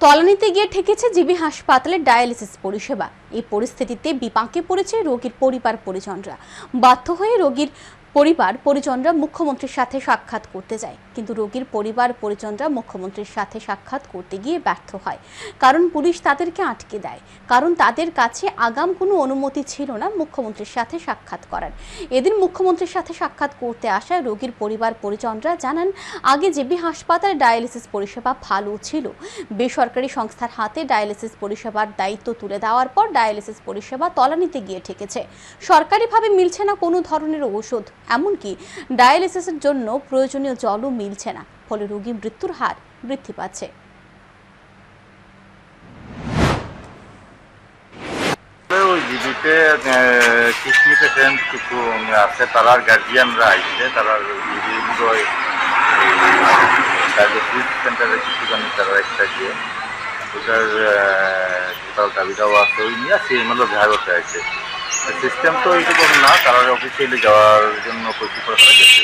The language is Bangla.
তলানিতে গিয়ে ঠেকেছে জিবি হাসপাতালের ডায়ালিসিস পরিষেবা। এই পরিস্থিতিতে বিপাকে পড়েছে রোগীর পরিবার পরিজনরা বাধ্য হয়ে রোগীর পরিবার পরিজনরা মুখ্যমন্ত্রীর সাথে সাক্ষাৎ করতে যায়। কিন্তু রোগীর পরিবার পরিজনরা মুখ্যমন্ত্রীর সাথে সাক্ষাৎ করতে গিয়ে ব্যর্থ হয়। কারণ পুলিশ তাদেরকে আটকে দেয়। কারণ তাদের কাছে আগাম কোনো অনুমতি ছিল না মুখ্যমন্ত্রীর সাথে সাক্ষাৎ করার। এদিন মুখ্যমন্ত্রীর সাথে সাক্ষাৎ করতে আসায় রোগীর পরিবার পরিজনরা জানান, আগে জেবি হাসপাতালে ডায়ালিসিস পরিষেবা ভালো ছিল। বেসরকারি সংস্থার হাতে ডায়ালিসিস পরিষেবার দায়িত্ব তুলে দেওয়ার পর ডায়ালিসিস পরিষেবা তলানিতে গিয়ে ঠেকেছে। সরকারিভাবে মিলছে না কোনো ধরনের ঔষধ। এমনকি ডায়ালিসিসের জন্য প্রয়োজনীয় জলও মিলছে না, ফলে রোগী মৃত্যুর হার বৃদ্ধি পাচ্ছে। জিবিতে কিডনি পেশেন্ট কিছু আছে, তারার গার্জিয়ানরা আইছে, তারা তারা একটা গিয়ে ওটার দাবি আছে, ওই নিয়ে বিহার আছে। সিস্টেম তো এইরকম না তারা অফিসিয়ালি যাওয়ার জন্য প্রচুর গেছে